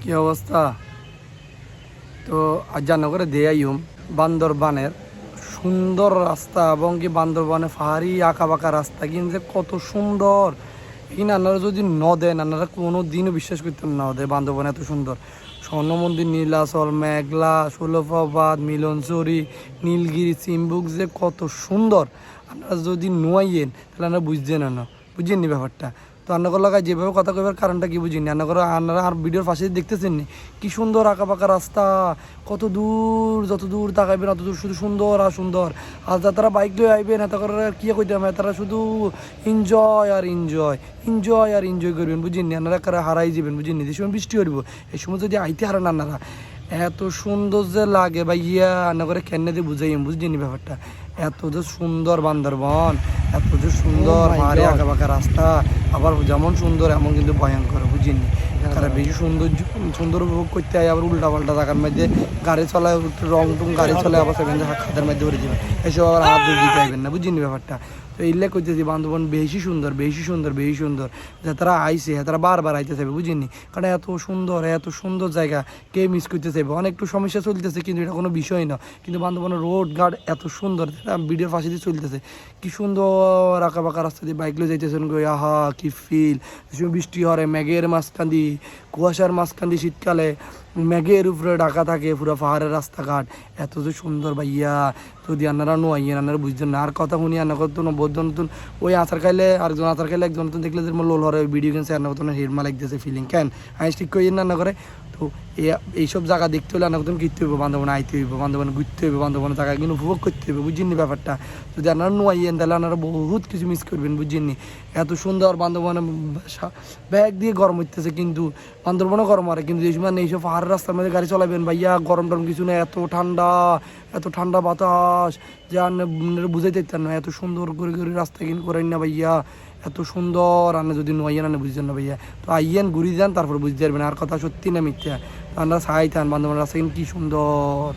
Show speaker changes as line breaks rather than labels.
কি অবস্থা? তো আজ জানা করে দেয়াইম বান্দরবানের সুন্দর রাস্তা এবং কি বান্দরবানে পাহাড়ি আঁকা বাঁকা রাস্তা। কিন্তু কত সুন্দর। এই নানারা যদি ন দেয় নানারা কোনো দিনও বিশ্বাস করতেন না ওদের বান্দরবান এত সুন্দর। স্বর্ণ মন্দির, নীলাচল, মেঘলা ষোলফাবাদ মিলনচুরি, নীলগিরি, চিম্বুক যে কত সুন্দর। আপনারা যদি নোয়াইয়েন, তাহলে আপনারা বুঝছেন না। বুঝছেন নি ব্যাপারটা? তো আন্নাগর লাগায় যেভাবে কথা কইবার কারণটা কি বুঝিনি? আন্নাগর, আন্নারা আর ভিডিওর পাশে দেখতেছেন নি কি সুন্দর আঁকা পাকা রাস্তা, কত দূর, যত দূর তাকাইবেন, অত দূর শুধু সুন্দর আর সুন্দর। আর যা তারা বাইক লয়ে আইবেন, এত করে কি কইতাম তারা শুধু এনজয় আর এনজয় এনজয় আর এনজয় করবেন, বুঝিনি? আন্নারা কারা হারাই যাবেন, বুঝিনি? যে সময় বৃষ্টি করব এই সময় যদি আইতে হারান আন্নারা, এত সুন্দর যে লাগে বা ইয়া রান্না করে কেনে দিয়ে বুঝাই বুঝছিনি ব্যাপারটা? এত যে সুন্দর বান্দরবন এত যে সুন্দর
মারে
পাহাড়ে আঁকা বাঁকা রাস্তা আবার যেমন সুন্দর এমন কিন্তু ভয়ঙ্কর বুঝিনি? তারা বেশি সুন্দর সুন্দর উপভোগ করতে হয় আবার উল্টা পাল্টা থাকার মধ্যে গাড়ি চলায় রং টুং গাড়ি চলে আবার সেখানে খাদের মধ্যে ভরে যাবে। এসব আবার হাত দিয়ে না বুঝিনি ব্যাপারটা? এইলে করতেছি বান্ধবন বেশি সুন্দর বেশি সুন্দর বেশি সুন্দর। যে তারা আইসে তারা বারবার আইতে চাইবে, বুঝিনি? কারণ এত সুন্দর এত সুন্দর জায়গা, কে মিস করতে চাইবে? অনেক একটু সমস্যা চলতেছে, কিন্তু এটা কোনো বিষয় না। কিন্তু বান্ধবনের রোড ঘাট এত সুন্দর ভিডিওর পাশে দিয়ে চলতেছে। কি সুন্দর আঁকা বাঁকা রাস্তা দিয়ে বাইক লয়ে যাইতেছেন গো, আহা, কি ফিল বৃষ্টি হরে মেঘের মাঝখান দিয়ে, কুয়াশার মাঝখান দিয়ে শীতকালে। মেঘের উপরে ঢাকা থাকে, পুরো পাহাড়ের রাস্তাঘাট। এত যে সুন্দর ভাইয়া যদি আপনারা নোয়াইয়েন আপনারা বুঝছেন না। আর কথা শুনি আনা কত নব্বই নতুন। ওই আচার খাইলে আরেকজন আচার খাইলে একজন নতুন দেখলে যে লোল হরে ভিডিও গেছে আনা করতো কত হেডমা লাগতেছে ফিলিং কেন? আমি ঠিক করি না করে। তো এইসব জায়গা দেখতে হলে আনা কত কিনতে হইব, বান্ধবনে আইতে হইব, বান্ধবনে ঘুরতে হইব বান্ধবনের জায়গা কিন্তু উপভোগ করতে হইব বুঝিনি ব্যাপারটা? যদি আপনারা নোয়াইয়েন তাহলে আপনারা বহুত কিছু মিস করবেন বুঝিনি এত সুন্দর বান্ধবনে ব্যাগ দিয়ে গরম হইতেছে কিন্তু বান্দরবনও গরম আর কিন্তু এই সময় এইসব পাহাড়ের রাস্তার মধ্যে গাড়ি চালাবেন ভাইয়া, গরম টরম কিছু না, এত ঠান্ডা এত ঠান্ডা বাতাস। যে বুঝাইতে চান না, এত সুন্দর করে করে রাস্তা কিন করেন না ভাইয়া, এত সুন্দর। আনে যদি নয়াইয়েন আনে বুঝছেন না ভাইয়া। তো আইয়েন ঘুরি যান তারপর বুঝতে পারবেন আর কথা সত্যি না মিথ্যা। আপনারা সাহাই থান রাস্তা কিন, কি সুন্দর।